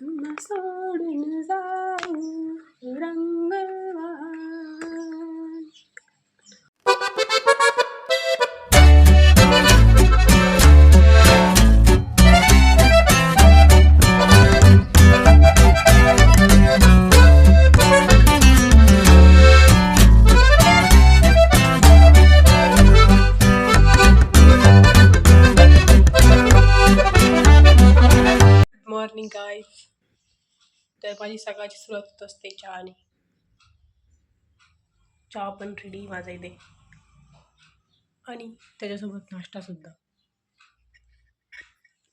तुला सोडून जाऊ रंगवान तर माझी सकाळची सुरुवात होत असते चहाने. चहा पण रेडी माझा इथे. आणि त्याच्यासोबत नाश्तासुद्धा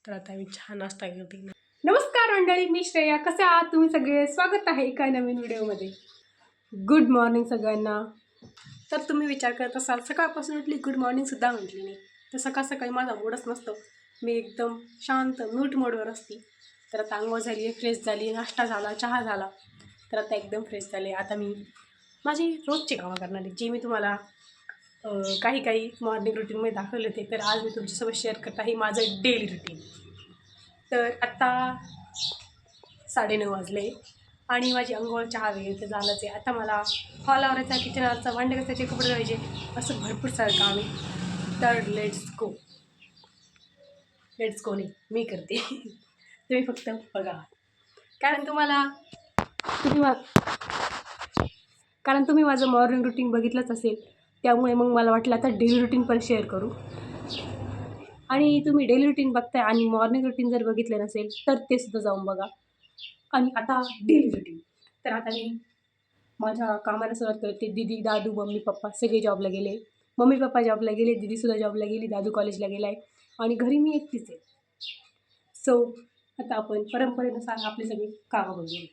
तर आता मी चहा नाश्ता करते. नमस्कार मंडळी मी श्रेया. कसे आहात तुम्ही सगळे? स्वागत आहे एका नवीन व्हिडिओमध्ये. गुड मॉर्निंग सगळ्यांना. तर तुम्ही विचार करत असाल सकाळपासून उठली गुड मॉर्निंगसुद्धा म्हटली नाही. तर सकाळ सकाळी माझा मूडच नसतो. मी एकदम शांत म्यूट मोडवर असते. तर आता आंघोळ झाली आहे फ्रेश झाली नाश्ता झाला चहा झाला. तर आता एकदम फ्रेश झाले. आता मी माझी रोजची कामं करणार आहे. जे मी तुम्हाला काही काही मॉर्निंग रुटीनमध्ये दाखवले होते तर आज मी तुमच्यासोबत शेअर करत आहे माझं डेली रुटीन तर आत्ता साडेनऊ वाजले आणि माझी अंघोळ चहा वगैरे तर झालंच आहे. आता मला हॉल आवरायचा किचन भांडे कसायचे कपडे धुवायचे. असं भरपूर सारं काम आहे. तर लेट्स गो लेट्स गो नाही मी करते. तुम्ही फक्त बघा. कारण तुम्हाला तुम्ही मा कारण तुम्ही माझं मॉर्निंग रुटीन बघितलंच असेल. त्यामुळे मग मला वाटलं आता डेली रुटीन पण शेअर करू. आणि तुम्ही डेली रुटीन बघताय आणि मॉर्निंग रुटीन जर बघितलं नसेल तर ते सुद्धा जाऊन बघा. आणि आता डेली रुटीन तर आता मी माझ्या कामाला सुरुवात करते. दिदी दादू मम्मी पप्पा सगळे जॉबला गेले. मम्मी पप्पा जॉबला गेले. दिदीसुद्धा जॉबला गेली. दादू कॉलेजला गेला आहे आणि घरी मी एकटीच आहे. सो आता आपण परंपरेनुसार आपली सगळी कामं बघूया.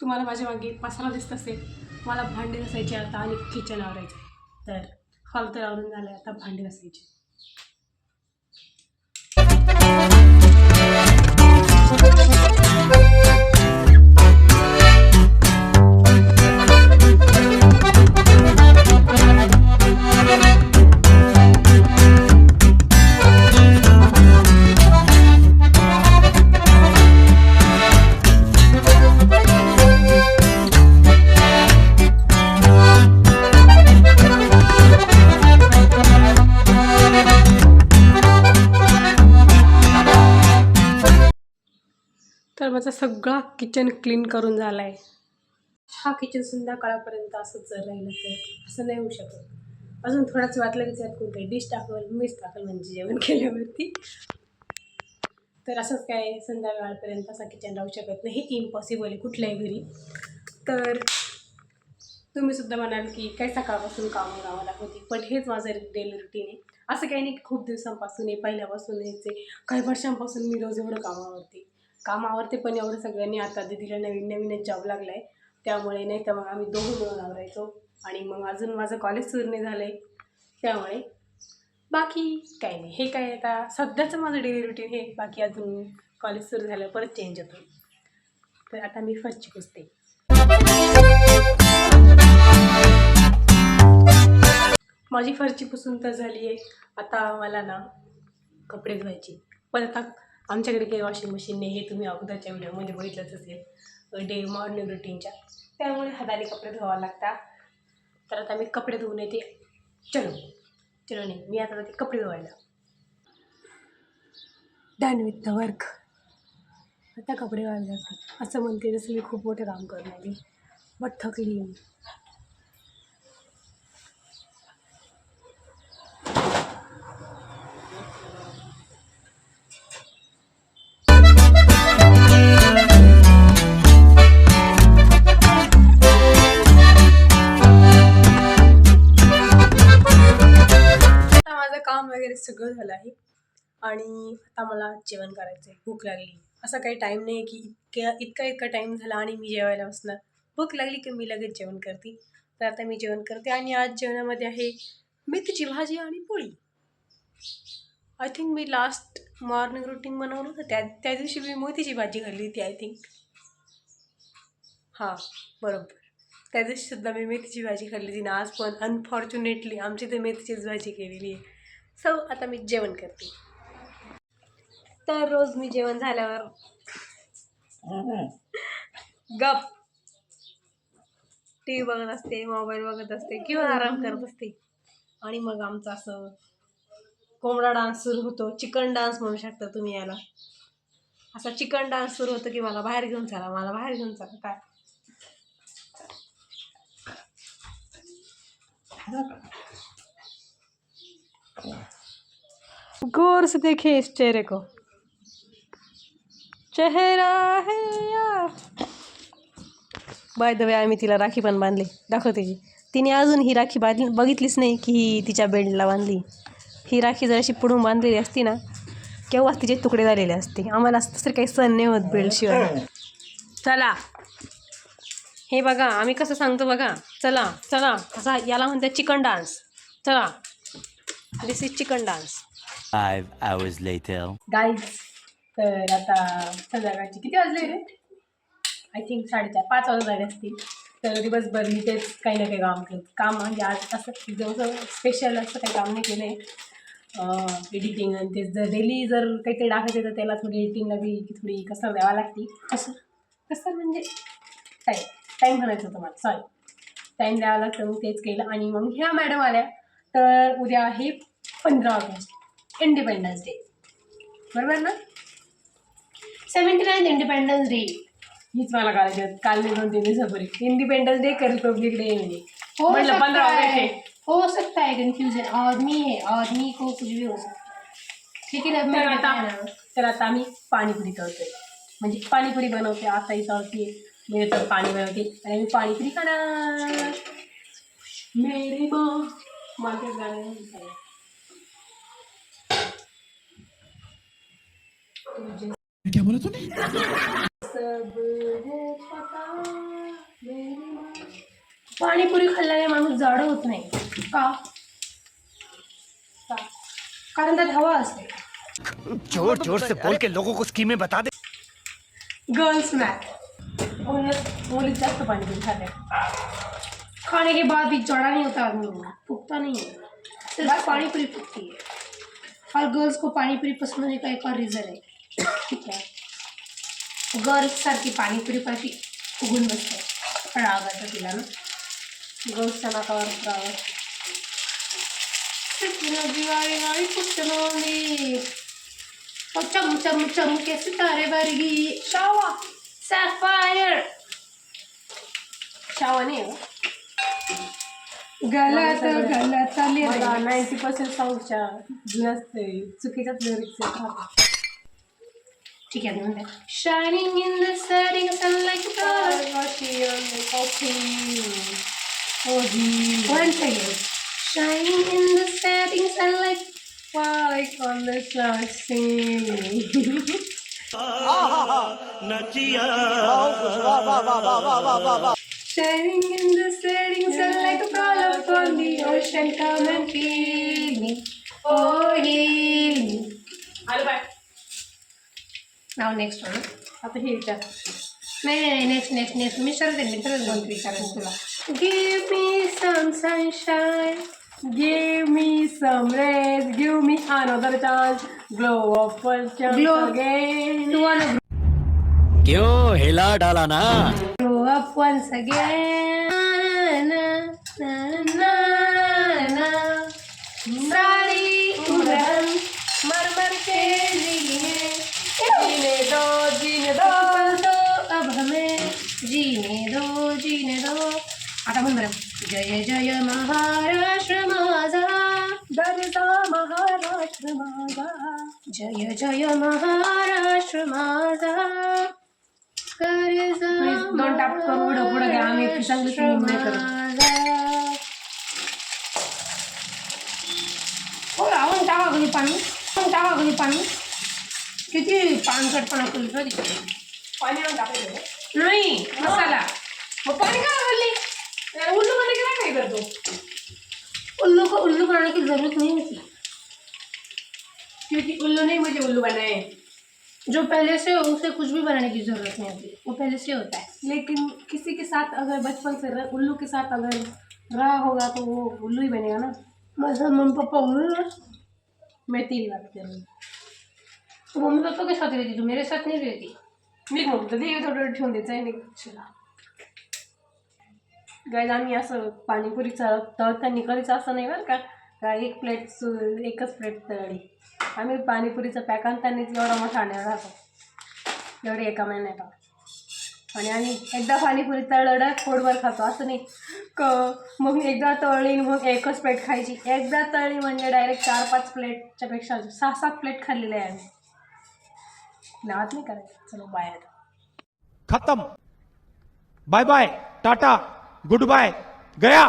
तुम्हाला माझ्या मागे मसाला दिसत असेल मला भांडे घासायचे आता आणि किचन आवरायचं तर हॉल तर आवरून झालं आता भांडे घासायचे. सगळा किचन क्लीन करून झाला आहे हा किचन संध्याकाळपर्यंत असंच जर राहिलं तर असं नाही होऊ शकत. अजून थोडाच वाटलं की त्यात कोणतरी डिश टाकल मीच टाकल म्हणजे जेवण केल्यावरती. तर असंच काय संध्याकाळपर्यंत असा किचन राहू शकत नाही. हे इम्पॉसिबल आहे कुठल्याही घरी. तर तुम्ही सुद्धा म्हणाल की काय सकाळपासून कामं करावं लागत पण हेच माझं डेली रुटीन आहे. असं काही नाही की खूप दिवसांपासून आहे पहिल्यापासून यायचे. काही वर्षांपासून मी रोज एवढं कामावरती. कामावरते पण एवढं सगळ्यांनी आता दिदीला नवीन नवीनच जॉब लागला आहे त्यामुळे नाही तर मग आम्ही दोघं मिळून आवरायचो. आणि मग अजून माझं कॉलेज सुरू नाही झालं आहे त्यामुळे बाकी काही नाही. हे काय आता सध्याचं माझं डेली रुटीन हे. बाकी अजून कॉलेज सुरू झालं परत चेंज होतो. तर आता मी फरची पुसते माझी फरची पुसून तर झाली आहे आता मला ना कपडे धुवायचे. पण आता आमच्याकडे काही वॉशिंग मशीन नाही हे तुम्ही अगोदरच्या व्हिडिओमध्ये बघितलंच असेल. डे मॉर्निंग रुटीनच्या त्यामुळे हाताने कपडे धुवावं लागतात. तर आता मी कपडे धुवून येते. चलो. चलो नाही. मी आता ते कपडे धुवायला डन विथ द वर्क आता कपडे धुवायला जाते असं म्हणते जसं मी खूप मोठं काम करणार. आहे बट थकली आणि आता मला जेवण करायचं आहे. भूक लागली. असा काही टाईम नाही आहे की इतक्या इतका इतका टाईम झाला आणि मी जेवायला बसणार. भूक लागली की मी लगेच जेवण करते. तर आता मी जेवण करते आणि आज जेवणामध्ये आहे मेथीची भाजी आणि पोळी. आय थिंक मी लास्ट मॉर्निंग रुटीन बनवलं होतं. त्या त्या दिवशी मी मोतीची भाजी खाल्ली होती आय थिंक हां बरोबर. त्या दिवशी सुद्धा मी मेथीची भाजी खाल्ली होती ना आज पण अनफॉर्च्युनेटली आमची तर मेथीचीच भाजी केलेली आहे. सो आता मी जेवण करते. तर रोज मी जेवण झाल्यावर. गप. टी व्ही बघत असते मोबाईल बघत असते किंवा आराम करत असते. आणि मग आमचं असं कोंबडा डान्स सुरू होतो चिकन डान्स म्हणू शकता तुम्ही याला. असा चिकन डान्स सुरू होतो की मला बाहेर घेऊन चला मला बाहेर घेऊन चला काय? गौर से देखिए इस चेहरे को. चेहरा है या. बाय द वे आम्ही तिला राखी पण बांधली. दाखवते जी तिने अजून ही राखी बांधली. बघितलीच नाही की ही तिच्या बेल्टला बांधली. ही राखी जर अशी पुढून बांधलेली असती ना केव्हाच तिचे तुकडे झालेले असते. आम्हाला तसं काही सण नाही होत बेल्टशिवाय चला. हे बघा आम्ही कसं सांगतो बघा. चला चला. असा याला म्हणतात चिकन डान्स. चला. This is chicken dance Five hours later. Guys तर आता संध्याकाळची किती वाजले रे? आय थिंक साडेचार पाच वाजत झाले असतील. तर दिवसभर मी तेच काही ना काही काम केलं. काम म्हणजे आज असं जसं स्पेशल असं काही काम नाही केलं आहे एडिटिंग आणि ते जर डेली जर काहीतरी टाकायचं तर त्याला थोडी एडिटिंगला बी थोडी कसर द्यावा लागते. कसं? कसं म्हणजे? टाईम टाईम म्हणायचं होतं मला. सॉरी टाईम द्यावा लागतं मग तेच केलं. आणि मग ह्या मॅडम आल्या. तर उद्या आहे पंधरा ऑगस्ट इंडिपेंडन्स डे बरोबर ना? Seventy nine independence day. हीच मला. काल मी दोन तीन दिवसापूर्वी. इंडिपेंडन्स डे का रिपब्लिक डे म्हणजे हो सकता है आहे हो सकता है कंफ्यूजन आदमी है आदमी को कुछ भी हो सकता है लेकिन अब तर मैं आता ना तर आता आम्ही पाणीपुरी करतोय म्हणजे पाणीपुरी बनवते आता इथं होती मी तर पाणी बनवते. आणि मी पाणीपुरी खाणार. मेरी माँ माझ्या गाणं क्या बोला तूने? सब है पता मेरी माँ। पाणीपुरी खाल्ल्याने माणूस जाडं होत नाही। का? का? कारण त्यात हवा असते ज़ोर ज़ोर से बोल के लोगों को स्कीमें बता दे। गर्ल्स मॅथ मुलीत जास्त पाणीपुरी खाते। खाने के बाद भी चौड़ा नहीं होता आदमी फूकता नहीं है। सिर्फ़ पानी पूरी फूकती है। और गर्ल्स को पानी पूरी पसंद होने का एक और रीज़न है। ठीक है गर्ल्स सारखी पाणीपुरी पाठी फुगून बसते. राग येतो तिला ना. गर्ल्सच्या नाकावर राग दिवाळी गाडी पुस्तकावली चम चम चम के सितारे वर्गी शावा सॅफायर शावा नाही आहे गलत गलत मला लिरिक्स. नाईन्टी पर्सेंट चुकीच्याच लिरिक्स आहेत. Together in bed. Shining in the setting sun like a star. Once again. Shining in the setting sun like like on the star singing. Shining in the setting sun like a pearl upon the ocean, come and feed me. Oh, yeah. Now next one. Up here. Next, next, next, next. Mr. The middle is going to be. Give me some sunshine. Give me some rays. Give me another chance. Glow up once chance Glow. again. One of क्यों हिला डाला ना up वंस again ना ना ना ना दोन top don't करू पुढं पुढं घ्या आम्ही इतकी चांगली singing नाही करत. हो लावून टाका कधी पाणी लावून टाका कधी पाणी किती पानसटपणा केली कधी पाणी आणून टाकायचं नाही मसाला मग पाणी का घालली उल्लू मध्ये काय काय करतो उल्लू को उल्लू बनाने की जरूरत नहीं होती क्योंकि उल्लू नहीं मुझे उल्लू बनाए जो पहले से हो उसे कुछ भी बनाने की ज़रूरत नहीं होती वो पहले से होता है। लेकिन किसी के साथ अगर बचपन से रह- उल्लू के साथ अगर रहा होगा तो वो उल्लू ही बनेगा ना। माझा मम्मी पप्पा उल्लू मैं तेरी बात कर रही हूँ। तो मम्मी पापा के साथ रहती तू मेरे साथ नहीं रहती? मी म्हणतो ते थोडं थोडं ठेवून द्यायचं आहे नाही गायज आम्ही असं पाणीपुरी चळ तळताना कधीच असं नाही बरं का एक प्लेट सु एकच प्लेट तळली. आम्ही पाणीपुरीचं पॅक आणतानीच एवढा मोठा आणणार राहतो एवढे एका महिन्यात. आणि आम्ही एकदा पाणीपुरी तळलं पोटभर खातो. असं नाही. क मग एकदा तळली मग एकच प्लेट खायची. एकदा तळली म्हणजे डायरेक्ट चार पाच प्लेटच्या पेक्षा सहा सात प्लेट खाल्लेले आहे आम्ही. नाद नाही करायचं. चलो बाहेर खतम. Bye bye tata goodbye गया.